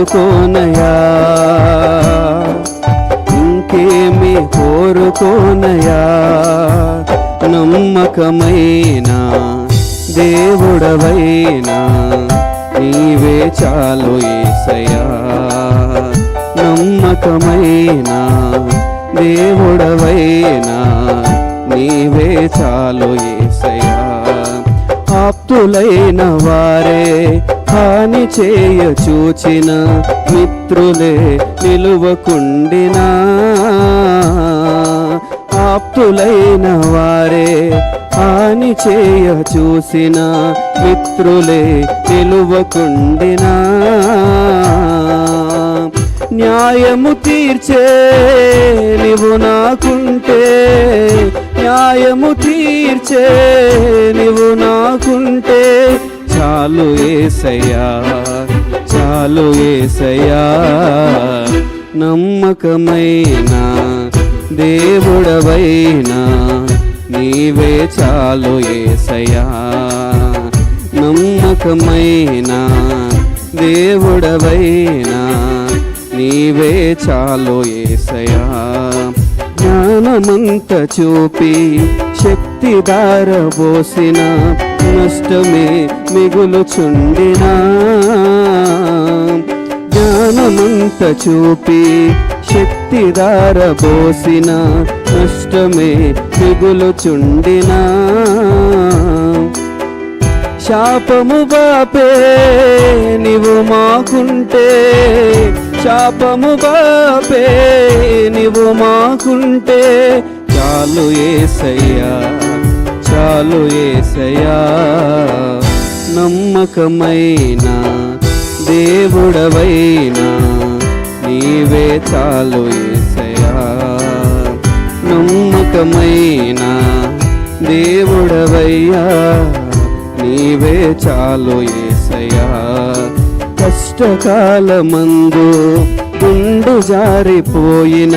కోరుకోనయా? ఇంకేమి కోరుకోనయా? నమ్మకమైన దేవుడవైనా నీవే చాలు ఏసయా నమ్మకమైన దేవుడవైనా నీవే చాలు ఏసయా ఆప్తులైన వారే హాని చేయ చూచిన మిత్రులే నిలువకుండినా ఆప్తులైన వారే హాని చేయ చూసిన మిత్రులే నిలువకుండినా న్యాయము తీర్చే నీవు నాకుంటే న్యాయము తీర్చే నీవు నాకుంటే చాలు ఏసయ్యా చాలు ఏసయ్యా. నమ్మకమైన దేవుడవైనా నీవే చాలు ఏసయ్యా. నమ్మకమైన దేవుడవైనా నీవే చాలు ఏసయా జ్ఞానమంత చూపి శక్తి దారబోసిన నష్టమే మిగులుచుండినా? జ్ఞానమంత చూపి శక్తి దారబోసిన నష్టమే మిగులుచుండినా? శాపము బాపే నీవు మాకుంటే శాపము బాపే నీవు మాకుంటే చాలు ఏసయ్యా. చాలు ఏసయా నమ్మకమైన దేవుడవైనా నీవే చాలు ఏసయా నమ్మకమైన దేవుడవయ్యా నీవే చాలు ఏసయా కష్టకాలమందు గుండు జారిపోయిన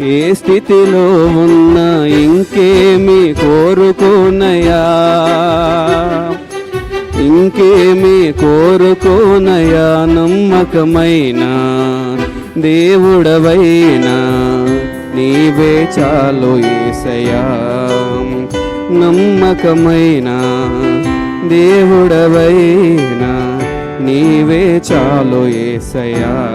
ఏ స్థితిలో ఉన్నా ఇంకేమి కోరుకోనయా ఇంకేమి కోరుకోనయా నమ్మకమైన దేవుడవైనా. నీవే చాలు ఏసయా నమ్మకమైన దేవుడవైనా. నీవే చాలు ఏసయా